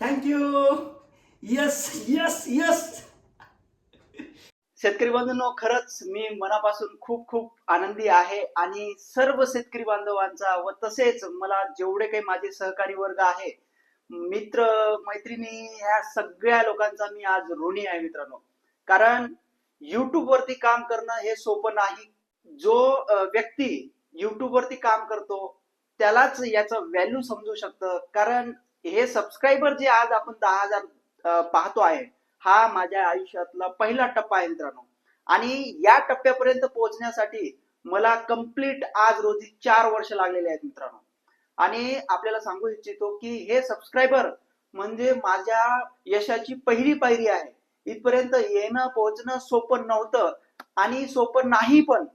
Thank you yes yes yes शेतकरी बांधवांनो खरंच मी मनापासून खूप खूप आनंदी आहे आणि सर्व शेतकरी बांधवांचा व तसेच मला जेवढे काही माझे सहकारी वर्ग आहे मित्र मैत्रिणी ह्या सगळ्या लोकांचा मी आज ऋणी आहे मित्रांनो. कारण युट्यूब वरती काम करणं हे सोपं नाही. जो व्यक्ती युट्यूब वरती काम करतो त्यालाच याचं व्हॅल्यू समजू शकतं. कारण हे सबस्क्रायबर जे आज आपण दहा हजार पाहतो आहे हा माझ्या आयुष्यातला पहिला टप्पा आहे मित्रांनो. आणि या टप्प्यापर्यंत पोहोचण्यासाठी मला कंप्लीट आज रोजी चार वर्ष लागलेले आहेत मित्रांनो. आणि आपल्याला सांगू इच्छितो की हे सबस्क्रायबर म्हणजे माझ्या यशाची पहिली पायरी आहे. इथपर्यंत येणं पोहोचणं सोपं नव्हतं आणि सोपं नाही पण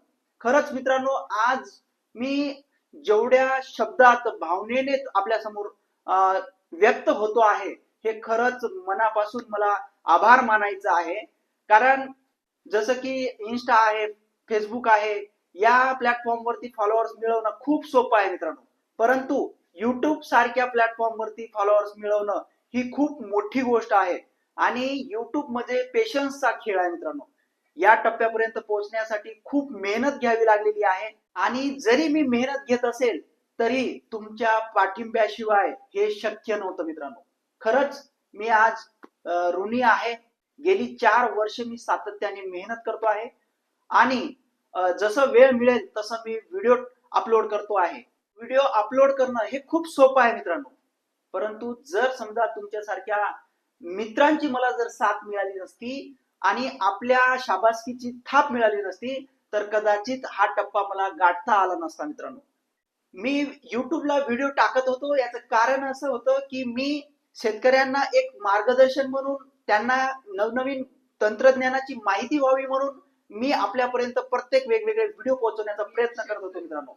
खरंच मित्रांनो आज मी जेवढ्या शब्दात भावनेने आपल्यासमोर व्यक्त होतो आहे. हे खरंच मनापासून मला आभार मानायचं आहे. कारण जसं की इन्स्टा आहे फेसबुक आहे या प्लॅटफॉर्म वरती फॉलोअर्स मिळवणं खूप सोपं आहे मित्रांनो. परंतु युट्यूब सारख्या प्लॅटफॉर्म वरती फॉलोअर्स मिळवणं ही खूप मोठी गोष्ट आहे. आणि युट्यूबमध्ये पेशन्सचा खेळ आहे मित्रांनो. या टप्प्यापर्यंत पोहोचण्यासाठी खूप मेहनत घ्यावी लागलेली आहे. आणि जरी मी मेहनत घेत असेल तरी तुमच्या पाठिंब्याशिवाय हे शक्य नव्हतं मित्रांनो. खरंच मी आज ऋणी आहे. गेली चार वर्ष मी सातत्याने मेहनत करतो आहे. आणि जसं वेळ मिळेल तसं मी व्हिडिओ अपलोड करतो आहे. व्हिडिओ अपलोड करणं हे खूप सोपं आहे मित्रांनो. परंतु जर समजा तुमच्यासारख्या मित्रांची मला जर साथ मिळाली नसती आणि आपल्या शाबासकीची थाप मिळाली नसती तर कदाचित हा टप्पा मला गाठता आला नसता मित्रांनो. मी युट्यूबला व्हिडिओ टाकत होतो. याचं कारण असं होतं की मी शेतकऱ्यांना एक मार्गदर्शन म्हणून त्यांना नवनवीन तंत्रज्ञानाची माहिती व्हावी म्हणून मी आपल्यापर्यंत प्रत्येक वेगवेगळे व्हिडिओ पोहोचवण्याचा प्रयत्न करत होतो मित्रांनो.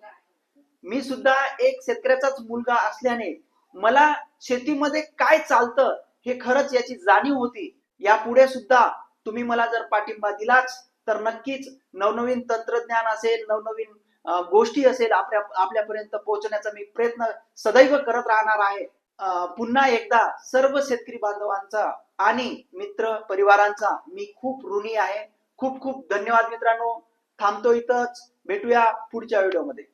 मी सुद्धा एक शेतकऱ्याचाच मुलगा असल्याने मला शेतीमध्ये काय चालतं हे खरंच याची जाणीव होती. यापुढे सुद्धा तुम्ही मला जर पाठिंबा दिलाच तर नक्कीच नवनवीन तंत्रज्ञान असेल नवनवीन गोष्टी असेल आपल्या आपल्यापर्यंत पोहोचण्याचा मी प्रयत्न सदैव करत राहणार आहे. पुन्हा एकदा सर्व शेतकरी बांधवांचा आणि मित्र परिवारांचा मी खूप ऋणी आहे. खूप खूप धन्यवाद मित्रांनो. थांबतो इथंच. भेटूया पुढच्या व्हिडिओमध्ये.